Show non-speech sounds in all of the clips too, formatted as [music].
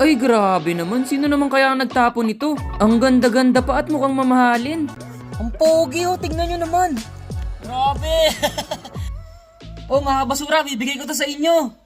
Ay grabe naman, sino naman kaya ang nagtapon nito? Ang ganda-ganda pa at mukhang mamahalin. Ang pogi oh, tingnan nyo naman. Grabe. [laughs] oh mga basura, bibigay ko to sa inyo.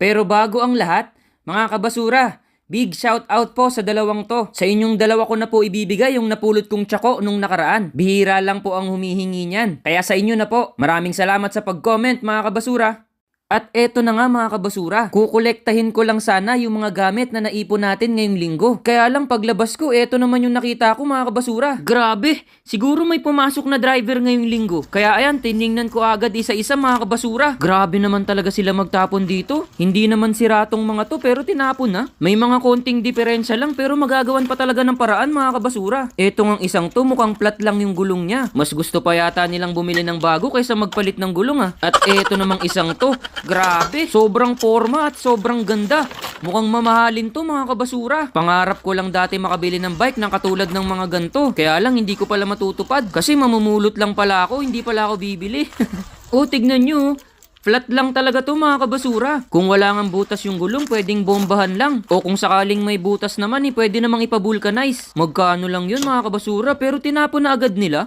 Pero bago ang lahat, mga kabasura, big shout out po sa dalawang to. Sa inyong dalawa ko na po ibibigay yung napulot kong tsako nung nakaraan. Bihira lang po ang humihingi niyan. Kaya sa inyo na po, maraming salamat sa pag-comment mga kabasura. At eto na nga mga kabasura, kukolektahin ko lang sana yung mga gamit na naipon natin ngayong linggo. Kaya lang paglabas ko, eto naman yung nakita ko mga kabasura. Grabe, siguro may pumasok na driver ngayong linggo. Kaya ayan, tiningnan ko agad isa-isa mga kabasura. Grabe naman talaga sila magtapon dito. Hindi naman siratong mga to pero tinapon na. May mga konting diferensya lang pero magagawan pa talaga ng paraan mga kabasura. Eto ngang isang to mukhang flat lang yung gulong niya. Mas gusto pa yata nilang bumili ng bago kaysa magpalit ng gulong ah. At eto namang isang to, grabe, sobrang forma at sobrang ganda. Mukhang mamahalin to mga kabasura. Pangarap ko lang dati makabili ng bike na katulad ng mga ganto. Kaya lang hindi ko pala matutupad kasi mamumulot lang pala ako, hindi pala ako bibili. [laughs] oh, tignan nyo. Flat lang talaga to mga kabasura. Kung wala nga butas yung gulong, pwedeng bombahan lang. O kung sakaling may butas naman, eh, pwede namang ipavulcanize. Magkano lang yun mga kabasura, pero tinapon na agad nila.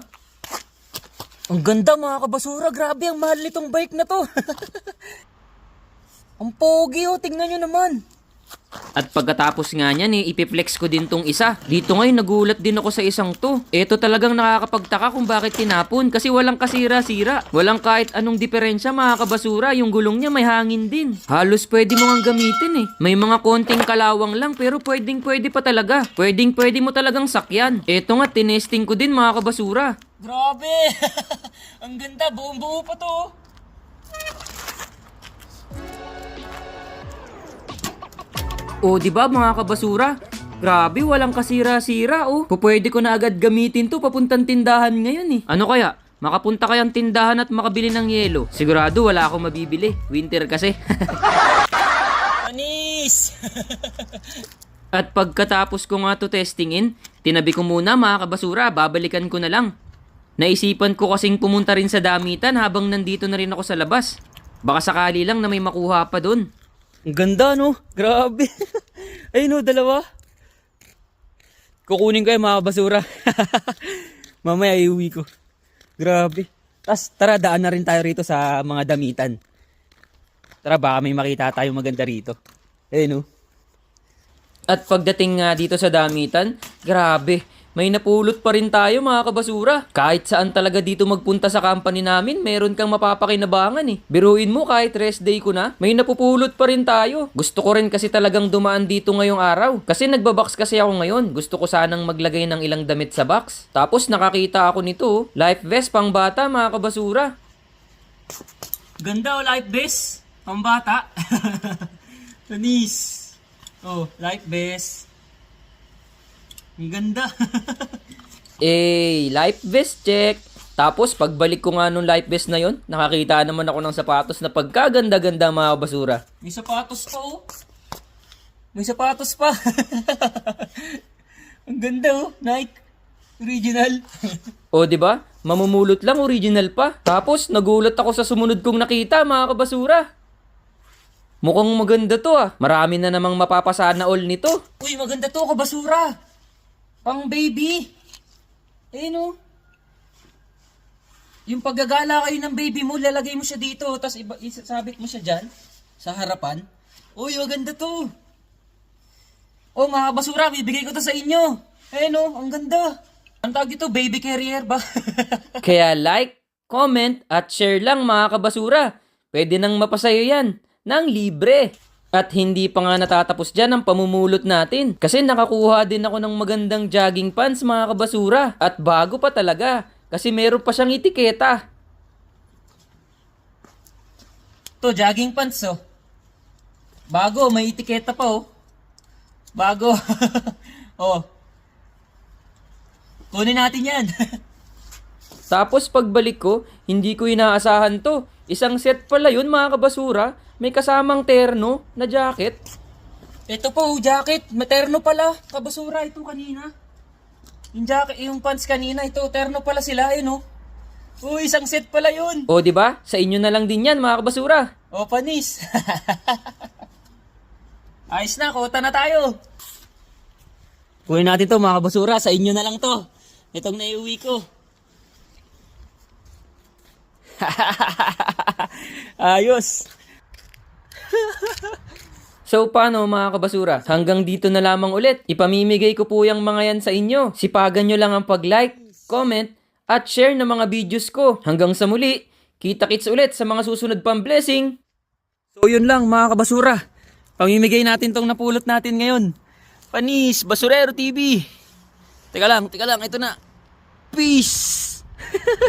Ang ganda mga kabasura, grabe ang mahal nitong bike na to. [laughs] ang pogi oh, tingnan nyo naman. At pagkatapos nga niyan eh, ipiflex ko din tong isa. Dito ngayon nagulat din ako sa isang to. Ito talagang nakakapagtaka kung bakit tinapon kasi walang kasira-sira. Walang kahit anong diferensya mga kabasura. Yung gulong niya may hangin din. Halos pwede mo nga gamitin eh. May mga konting kalawang lang pero pwedeng pwede pa talaga. Pwedeng pwede mo talagang sakyan. Ito nga tinesting ko din mga kabasura. Grabe! [laughs] ang ganda, buong buo pa to. Oh. O di ba mga kabasura? Grabe, walang kasira-sira oh. Pupwede ko na agad gamitin to papuntang tindahan ngayon eh. Ano kaya? Makapunta kayang tindahan at makabili ng yelo. Sigurado wala akong mabibili. Winter kasi. [laughs] Anis! [laughs] at pagkatapos ko nga to testingin, tinabi ko muna mga kabasura, babalikan ko na lang. Naisipan ko kasing pumunta rin sa damitan habang nandito na rin ako sa labas. Baka sakali lang na may makuha pa doon. Ang ganda no? Grabe. [laughs] Ayun no, dalawa. Kukunin ko yung mga basura. [laughs] Mamaya iuwi ko. Grabe. Tas tara daan na rin tayo rito sa mga damitan. Tara baka may makita tayo maganda rito. Ayun no. At pagdating nga dito sa damitan, grabe, may napulot pa rin tayo mga kabasura. Kahit saan talaga dito magpunta sa company namin, meron kang mapapakinabangan eh. Biruin mo kahit rest day ko na, may napupulot pa rin tayo. Gusto ko rin kasi talagang dumaan dito ngayong araw. Kasi nagbabox kasi ako ngayon. Gusto ko sanang maglagay ng ilang damit sa box. Tapos nakakita ako nito, oh. life vest pang bata mga [laughs] kabasura. Ganda o life vest. Pambata. Anis. Oh, life vest. Ang ganda. [laughs] Eh, life vest check. Tapos pagbalik ko nga nung life vest na yon, nakakita naman ako ng sapatos na pagkaganda-ganda mga basura. May sapatos pa oh. May sapatos pa. [laughs] Ang ganda oh. Nike. Original. [laughs] O, di ba? Mamumulot lang, original pa. Tapos, nagulat ako sa sumunod kong nakita, mga kabasura. Mukhang maganda to ah. Marami na namang mapapasana all nito. Uy, maganda to kabasura. Pang baby. Eh no. Yung paggagala kayo ng baby mo, lalagay mo siya dito, tapos isasabit mo siya dyan, sa harapan. Uy, maganda to. Oh, mga basura, bibigay ko to sa inyo. Eh no, ang ganda. Ang tawag dito, baby carrier ba? [laughs] Kaya like, comment, at share lang mga kabasura. Pwede nang mapasayo yan. Nang libre. At hindi pa nga natatapos dyan ang pamumulot natin. Kasi nakakuha din ako ng magandang jogging pants mga kabasura. At bago pa talaga. Kasi meron pa siyang etiketa. to, jogging pants oh. Bago, may etiketa pa oh. Bago. [laughs] oh. Kunin natin yan. [laughs] Tapos pagbalik ko, hindi ko inaasahan to. Isang set pala yun mga kabasura. May kasamang terno na jacket. Ito po, jacket. Materno pala. Kabasura ito kanina. Yung jacket, yung pants kanina, ito, terno pala sila, eh, no? Uy, isang set pala yun. O di ba? Sa inyo na lang din yan mga kabasura. O, panis. [laughs] Ayos na, kota na tayo. Kunin natin to mga kabasura, sa inyo na lang to. Itong naiuwi ko. [laughs] Ayos. [laughs] So paano mga kabasura? Hanggang dito na lamang ulit. Ipamimigay ko po yung mga yan sa inyo. Sipagan nyo lang ang pag-like, comment, at share ng mga videos ko. Hanggang sa muli, kita-kits ulit sa mga susunod pang blessing. So yun lang mga kabasura. Pamimigay natin tong napulot natin ngayon. Panis, Basurero TV. Teka lang, teka lang, ito na. Peace! [laughs]